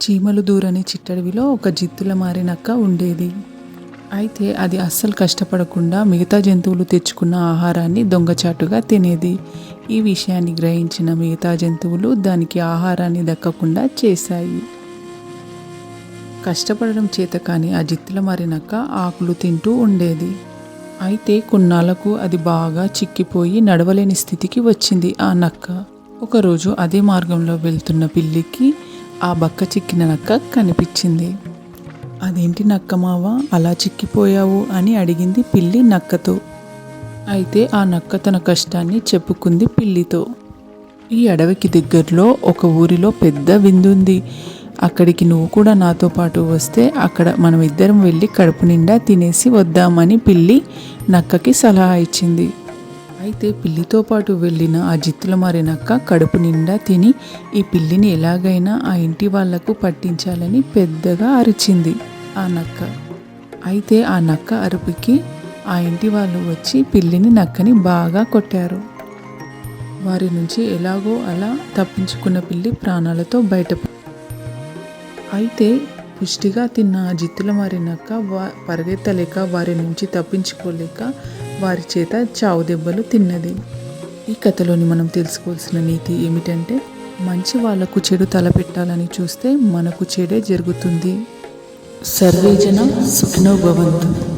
చీమలు దూరని చిట్టడవిలో ఒక జిత్తుల మారినక్క ఉండేది. అయితే అది అస్సలు కష్టపడకుండా మిగతా జంతువులు తెచ్చుకున్న ఆహారాన్ని దొంగచాటుగా తినేది. ఈ విషయాన్ని గ్రహించిన మిగతా జంతువులు దానికి ఆహారాన్ని దక్కకుండా చేశాయి. కష్టపడడం చేత కానీ ఆ జిత్తుల మారినక్క ఆకులు తింటూ ఉండేది. అయితే కొన్నాళ్ళకు అది బాగా చిక్కిపోయి నడవలేని స్థితికి వచ్చింది ఆ నక్క. ఒకరోజు అదే మార్గంలో వెళ్తున్న పిల్లికి ఆ బక్క చిక్కిన నక్క కనిపించింది. అదేంటి నక్క మావా? అలా చిక్కిపోయావు? అని అడిగింది పిల్లి నక్కతో. అయితే ఆ నక్క తన కష్టాన్ని చెప్పుకుంది పిల్లితో. ఈ అడవికి దగ్గరలో ఒక ఊరిలో పెద్ద విందుంది అక్కడికి నువ్వు కూడా నాతో పాటు వస్తే అక్కడ మనం ఇద్దరం వెళ్ళి కడుపు నిండా తినేసి వద్దామని పిల్లి నక్కకి సలహా ఇచ్చింది. అయితే పిల్లితో పాటు వెళ్ళిన ఆ జిత్తుల మారినక్క కడుపు నిండా తిని ఈ పిల్లిని ఎలాగైనా ఆ ఇంటి వాళ్ళకు పట్టించాలని పెద్దగా అరిచింది ఆ నక్క. అయితే ఆ నక్క అరుపుకి ఆ ఇంటి వాళ్ళు వచ్చి పిల్లిని నక్కని బాగా కొట్టారు. వారి నుంచి ఎలాగో అలా తప్పించుకున్న పిల్లి ప్రాణాలతో బయట అయితే పుష్టిగా తిన్న ఆ జిత్తుల మారినాక వా పరిగెత్తలేక వారి నుంచి తప్పించుకోలేక వారి చేత చావు దెబ్బలు తిన్నది. ఈ కథలోని మనం తెలుసుకోవాల్సిన నీతి ఏమిటంటే మంచి వాళ్ళకు చెడు తలపెట్టాలని చూస్తే మనకు చెడే జరుగుతుంది. సర్వేజన సుఖినో భవంతు.